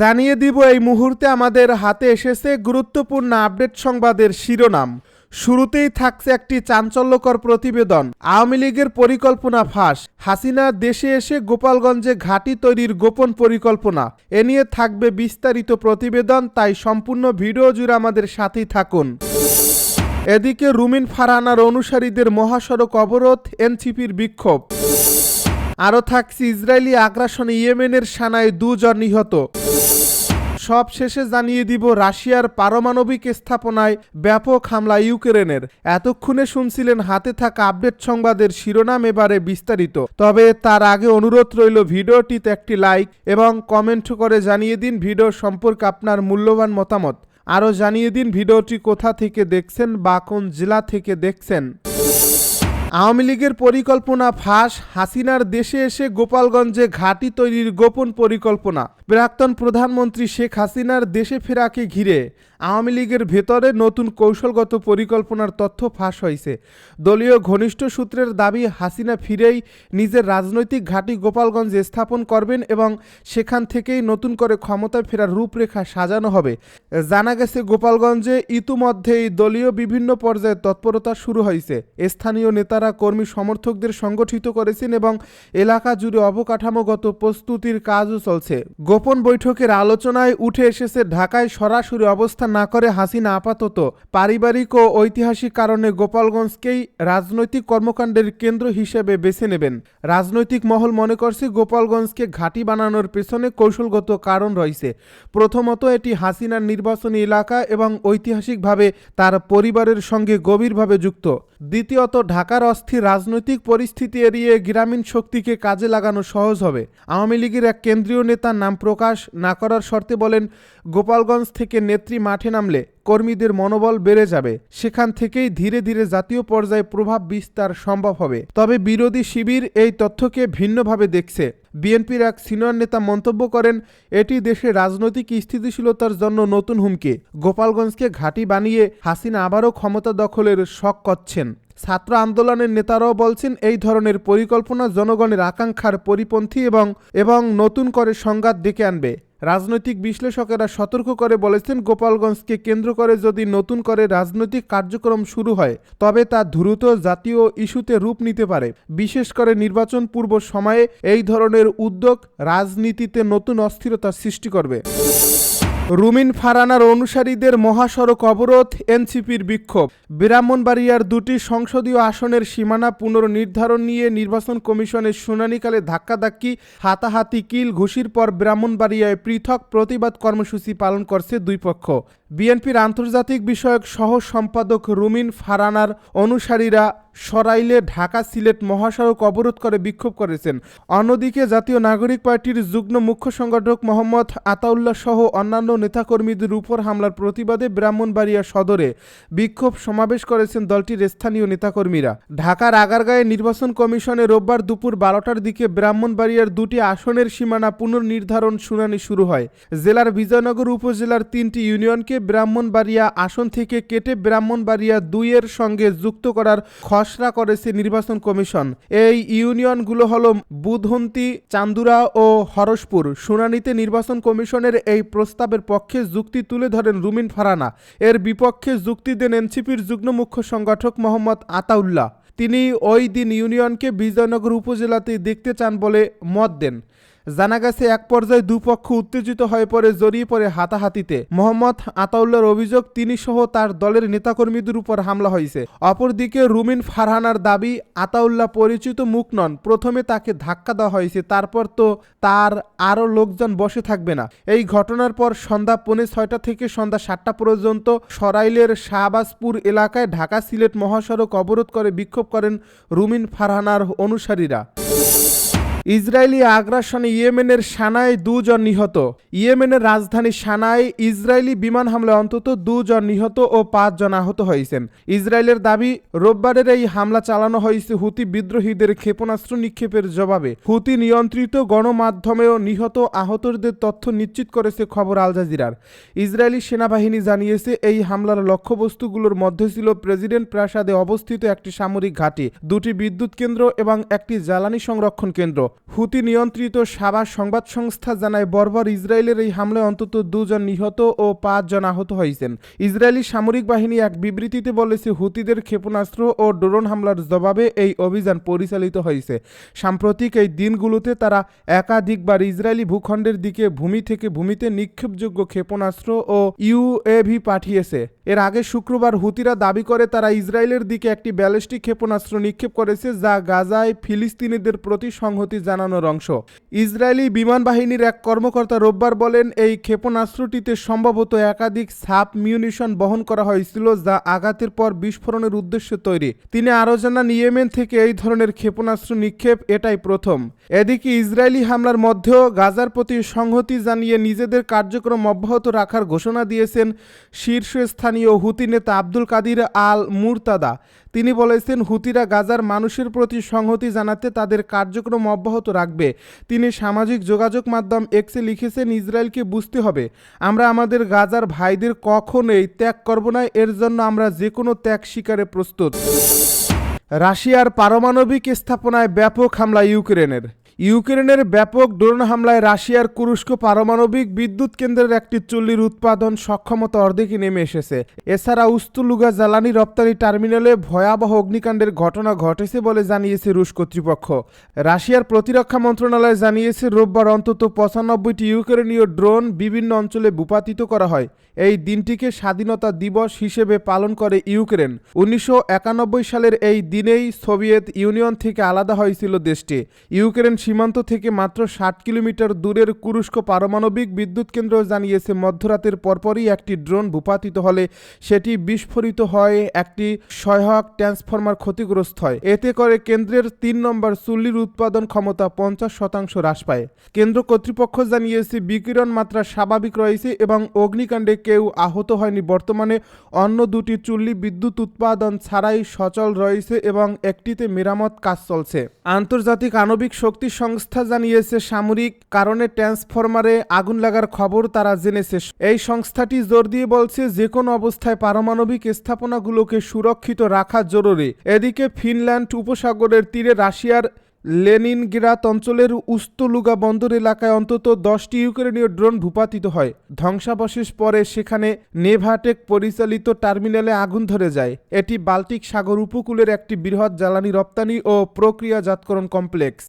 জানিয়ে দিব এই মুহূর্তে আমাদের হাতে এসেছে গুরুত্বপূর্ণ আপডেট সংবাদের শিরোনাম। শুরুতেই থাকছে একটি চাঞ্চল্যকর প্রতিবেদন। আওয়ামী লীগের পরিকল্পনা ফাঁস। হাসিনা দেশে এসে গোপালগঞ্জে ঘাঁটি তৈরির গোপন পরিকল্পনা। এ নিয়ে থাকবে বিস্তারিত প্রতিবেদন, তাই সম্পূর্ণ ভিডিও জুড়ে আমাদের সাথেই থাকুন। এদিকে রুমিন ফারহানার অনুসারীদের মহাসড়ক অবরোধ, এনসিপির বিক্ষোভ। আরও থাকছে ইসরায়েলি আগ্রাসনে ইয়েমেনের সানায় দুজন নিহত। সব শেষে জানিয়ে দিব রাশিয়ার পারমাণবিক স্থাপনায় ব্যাপক হামলা ইউক্রেনের। এতক্ষণে শুনছিলেন হাতে থাকা আপডেট সংবাদের শিরোনাম এবারে বিস্তারিত। তবে তার আগে অনুরোধ রইল ভিডিওটিতে একটি লাইক এবং কমেন্ট করে জানিয়ে দিন ভিডিও সম্পর্কে আপনার মূল্যবান মতামত। আরও জানিয়ে দিন ভিডিওটি কোথা থেকে দেখছেন বা কোন জেলা থেকে দেখছেন। আওয়ামী লীগের পরিকল্পনা ফাঁস, হাসিনার দেশে এসে গোপালগঞ্জে ঘাঁটি তৈরির গোপন পরিকল্পনা। প্রাক্তন প্রধানমন্ত্রী শেখ হাসিনার দেশে ফেরাকে ঘিরে আওয়ামী লীগের ভেতরে নতুন কৌশলগত পরিকল্পনার তথ্য ফাঁস হয়েছে। দলীয় ঘনিষ্ঠ সূত্রের দাবি, হাসিনা ফিরেই নিজের রাজনৈতিক ঘাঁটি গোপালগঞ্জে স্থাপন করবেন এবং সেখান থেকেই নতুন করে ক্ষমতায় ফেরার রূপরেখা সাজানো হবে। জানা গেছে, গোপালগঞ্জে ইতিমধ্যেই দলীয় বিভিন্ন পর্যায়ে তৎপরতা শুরু হয়েছে। স্থানীয় নেতারা কর্মী সমর্থকদের সংগঠিত করেছেন এবং এলাকা জুড়ে অবকাঠামোগত প্রস্তুতির কাজও চলছে। গোপন বৈঠকের আলোচনায় উঠে এসেছে, ঢাকায় সরাসরি অবস্থান না করে হাসিনা আপাতত পারিবারিক ও ঐতিহাসিক কারণে গোপালগঞ্জকেই রাজনৈতিক কর্মকাণ্ডের কেন্দ্র হিসেবে বেছে নেবেন। রাজনৈতিক মহল মনে করছে গোপালগঞ্জকে ঘাঁটি বানানোর পেছনে কৌশলগত কারণ রয়েছে। প্রথমত, এটি হাসিনার নির্বাচনী এলাকা এবং ঐতিহাসিকভাবে তার পরিবারের সঙ্গে গভীরভাবে যুক্ত। দ্বিতীয়ত, ঢাকার অস্থির রাজনৈতিক পরিস্থিতি এড়িয়ে গ্রামীণ শক্তিকে কাজে লাগানো সহজ হবে। আওয়ামী লীগের এক কেন্দ্রীয় নেতার নাম প্রকাশ না করার শর্তে বলেন, গোপালগঞ্জ থেকে নেত্রী মাঠে নামলে কর্মীদের মনোবল বেড়ে যাবে। সেখান থেকেই ধীরে ধীরে জাতীয় পর্যায়ে প্রভাব বিস্তার সম্ভব হবে। তবে বিরোধী শিবির এই তথ্যকে ভিন্নভাবে দেখছে। বিএনপির এক সিনিয়র নেতা মন্তব্য করেন, এটি দেশের রাজনৈতিক স্থিতিশীলতার জন্য নতুন হুমকি। গোপালগঞ্জকে ঘাঁটি বানিয়ে হাসিনা আবারও ক্ষমতা দখলের শখ করছেন। ছাত্র আন্দোলনের নেতারাও বলছেন, এই ধরনের পরিকল্পনা জনগণের আকাঙ্ক্ষার পরিপন্থী এবং এবং নতুন করে সংঘাত ডেকে আনবে। রাজনৈতিক বিশ্লেষকেরা সতর্ক করে বলেছেন, গোপালগঞ্জকে কেন্দ্র করে যদি নতুন করে রাজনৈতিক কার্যক্রম শুরু হয়, তবে তা দ্রুত জাতীয় ইস্যুতে রূপ নিতে পারে। বিশেষ করে নির্বাচন পূর্ব সময়ে এই ধরনের উদ্যোগ রাজনীতিতে নতুন অস্থিরতা সৃষ্টি করবে। রুমিন ফারানার অনুসারীদের মহাসড়ক অবরোধ, এনসিপির বিক্ষোভ। ব্রাহ্মণবাড়িয়ার দুটি সংসদীয় আসনের সীমানা পুনর্নির্ধারণ নিয়ে নির্বাচন কমিশনের শুনানিকালে ধাক্কাধাক্কি, হাতাহাতি কিল ঘুষির পর ব্রাহ্মণবাড়িয়ায় পৃথক প্রতিবাদ কর্মসূচি পালন করছে দুই পক্ষ। বিএনপির আন্তর্জাতিক বিষয়ক সহ সম্পাদক রুমিন ফারানার অনুসারীরা সরাইলে ঢাকা সিলেট মহাসড়ক অবরোধ করে বিক্ষোভ করেছেন। অন্যদিকে জাতীয় নাগরিক পার্টির যুগ্ম মুখ্য সংগঠক মোহাম্মদ আতাউল্লাহ সহ অন্যান্য নেতাকর্মীদের উপর হামলার প্রতিবাদে ব্রাহ্মণবাড়িয়া সদরে বিক্ষোভ সমাবেশ করেছেন দলটির স্থানীয় নেতাকর্মীরা। ঢাকার আগারগাঁয়ে নির্বাচন কমিশনে রোববার দুপুর বারোটার দিকে ব্রাহ্মণবাড়িয়ার দুটি আসনের সীমানা পুনর্নির্ধারণ শুনানি শুরু হয়। জেলার বিজয়নগর উপজেলার তিনটি ইউনিয়নকে ব্রাহ্মণবাড়িয়া আসন থেকে কেটে ব্রাহ্মণবাড়িয়া দুইয়ের সঙ্গে যুক্ত করার খসড়া করেছে নির্বাচন কমিশন। এই ইউনিয়নগুলো হল বুধন্তি চান্দুরা ও হরসপুর। শুনানিতে নির্বাচন কমিশনের এই প্রস্তাবের পক্ষে যুক্তি তুলে ধরেন রুমিন ফারানা। এর বিপক্ষে যুক্তি দেন এনসিপির যুগ্ম মুখ্য সংগঠক মোহাম্মদ আতাউল্লাহ। তিনি ওই দিন ইউনিয়নকে বিজয়নগর উপজেলাতে দেখতে চান বলে মত দেন। জানা গেছে এক পর্যায়ে দুপক্ষ উত্তেজিত হয়ে পড়ে, জড়িয়ে পড়ে হাতাহাতিতে। মোহাম্মদ আতাউল্লার অভিযোগ তিনি সহ তার দলের নেতাকর্মীদের উপর হামলা হয়েছে। অপরদিকে রুমিন ফারহানার দাবি, আতাউল্লাহ পরিচিত মুখ নন। প্রথমে তাকে ধাক্কা দেওয়া হয়েছে, তারপর তো তার আরও লোকজন বসে থাকবে না। এই ঘটনার পর সন্ধ্যা পৌনে ছয়টা থেকে সন্ধ্যা সাতটা পর্যন্ত সরাইলের শাহবাজপুর এলাকায় ঢাকা সিলেট মহাসড়ক অবরোধ করে বিক্ষোভ করেন রুমিন ফারহানার অনুসারীরা। ইসরায়েলি আগ্রাসনে ইয়েমেনের সানায় দুজন নিহত। ইয়েমেনের রাজধানী সানায় ইসরায়েলি বিমান হামলায় অন্তত দুজন নিহত ও পাঁচজন আহত হয়েছেন। ইসরায়েলের দাবি, রোববারের এই হামলা চালানো হয়েছে হুতি বিদ্রোহীদের ক্ষেপণাস্ত্র নিক্ষেপের জবাবে। হুতি নিয়ন্ত্রিত গণমাধ্যমেও নিহত আহতদের তথ্য নিশ্চিত করেছে খবর আল জাজিরার। ইসরায়েলি সেনাবাহিনী জানিয়েছে, এই হামলার লক্ষ্যবস্তুগুলোর মধ্যে ছিল প্রেসিডেন্ট প্রাসাদে অবস্থিত একটি সামরিক ঘাঁটি, দুটি বিদ্যুৎ কেন্দ্র এবং একটি জ্বালানি সংরক্ষণ কেন্দ্র। হুতি নিয়ন্ত্রিত সাবা সংবাদ সংস্থা জানায়, বর্বর ইসরায়েলের এই হামলায় অন্তত দুজন নিহত ও পাঁচজন আহত হয়েছেন। ইসরায়েলি সামরিক বাহিনী এক বিবৃতিতে বলেছে, হুতিদের ক্ষেপণাস্ত্র ও ড্রোন হামলার জবাবে এই অভিযান পরিচালিত হয়েছে। সাম্প্রতিক এই দিনগুলোতে তারা একাধিকবার ইসরায়েলি ভূখণ্ডের দিকে ভূমি থেকে ভূমিতে নিক্ষেপযোগ্য ক্ষেপণাস্ত্র ও ইউএভি পাঠিয়েছে। এর আগে শুক্রবার হুতিরা দাবি করে, তারা ইসরায়েলের দিকে একটি ব্যালিস্টিক ক্ষেপণাস্ত্র নিক্ষেপ করেছে, যা গাজায় ফিলিস্তিনিদের প্রতি সংহতি জানানোর অংশ। ইসরায়েলি বিমান বাহিনীর এক কর্মকর্তা রোববার বলেন, এই ক্ষেপণাস্ত্রটিতে সম্ভবত একাধিক সাব মিউনিশন বহন করা হয়েছিল যা আঘাতের পর বিস্ফোরণের উদ্দেশ্যে তৈরি। তিনি আরও জানান, ইয়েমেন থেকে এই ধরনের ক্ষেপণাস্ত্র নিক্ষেপ এটাই প্রথম। এদিকে ইসরায়েলি হামলার মধ্যেও গাজার প্রতি সংহতি জানিয়ে নিজেদের কার্যক্রম অব্যাহত রাখার ঘোষণা দিয়েছেন শীর্ষস্থানীয় হুতি নেতা আব্দুল কাদির আল মুরতাদা তিনি বলেছেন, হুতিরা গাজার মানুষের প্রতি সংহতি জানাতে তাদের কার্যক্রম অব্যাহত রাখবে। তিনি সামাজিক যোগাযোগ মাধ্যম এক্সে লিখেছেন, ইসরায়েলকে বুঝতে হবে, আমরা আমাদের গাজার ভাইদের কখনোই ত্যাগ করব না, এর জন্য আমরা যে কোনো ত্যাগ শিকারে প্রস্তুত। রাশিয়ার পারমাণবিক স্থাপনায় ব্যাপক হামলা ইউক্রেনের। ইউক্রেনের ব্যাপক ড্রোন হামলায় রাশিয়ার কুরস্ক পারমাণবিক বিদ্যুৎ কেন্দ্রের একটি চুল্লির উৎপাদন সক্ষমতা অর্ধেকে নেমে এসেছে। এছাড়া উস্তুলুগা জ্বালানি রপ্তানি টার্মিনালে ভয়াবহ অগ্নিকাণ্ডের ঘটনা ঘটেছে বলে জানিয়েছে রুশ কর্তৃপক্ষ। রাশিয়ার প্রতিরক্ষা মন্ত্রণালয় জানিয়েছে, রোববার অন্তত পঁচানব্বইটি ইউক্রেনীয় ড্রোন বিভিন্ন অঞ্চলে ভূপাতিত করা হয়। এই দিনটিকে স্বাধীনতা দিবস হিসেবে পালন করে ইউক্রেন। উনিশশো একানব্বই সালের এই দিনেই সোভিয়েত ইউনিয়ন থেকে আলাদা হয়েছিল দেশটি। ইউক্রেন সীমান্ত থেকে মাত্র ষাট কিলোমিটার দূরের কুরস্ক পারমাণবিক বিদ্যুৎ কেন্দ্র জানিয়েছে, মধ্যরাতের পরপরই একটি ড্রোন ভূপাতিত হলে সেটি বিস্ফোরিত হয়, একটি সহায়ক ট্রান্সফরমার ক্ষতিগ্রস্ত হয়। এতে করে কেন্দ্রের তিন নম্বর চুল্লির উৎপাদন ক্ষমতা পঞ্চাশ শতাংশ হ্রাস পায়। কেন্দ্র কর্তৃপক্ষ জানিয়েছে, বিকিরণ মাত্রা স্বাভাবিক রয়েছে এবং অগ্নিকাণ্ডে কেউ আহত হয়নি। বর্তমানে অন্য দুটি চুল্লি বিদ্যুৎ উৎপাদন ছাড়াই সচল রয়েছে এবং একটিতে মেরামত কাজ চলছে। আন্তর্জাতিক আণবিক শক্তি সংস্থা জানিয়েছে, সামরিক কারণে ট্রান্সফরমারে আগুন লাগার খবর তারা জেনেছে। এই সংস্থাটি জোর দিয়ে বলছে যে কোনো অবস্থায় পারমাণবিক স্থাপনাগুলোকে সুরক্ষিত রাখা জরুরি। এদিকে ফিনল্যান্ড উপসাগরের তীরে রাশিয়ার লেনিনগ্রাদ অঞ্চলের উস্তলুগা বন্দর এলাকায় অন্তত দশটি ইউক্রেনীয় ড্রোন ভূপাতিত হয়। ধ্বংসাবশেষ পরে সেখানে নেভাটেক পরিচালিত টার্মিনালে আগুন ধরে যায়। এটি বাল্টিক সাগর উপকূলের একটি বৃহৎ জ্বালানি রপ্তানি ও প্রক্রিয়াজাতকরণ কমপ্লেক্স।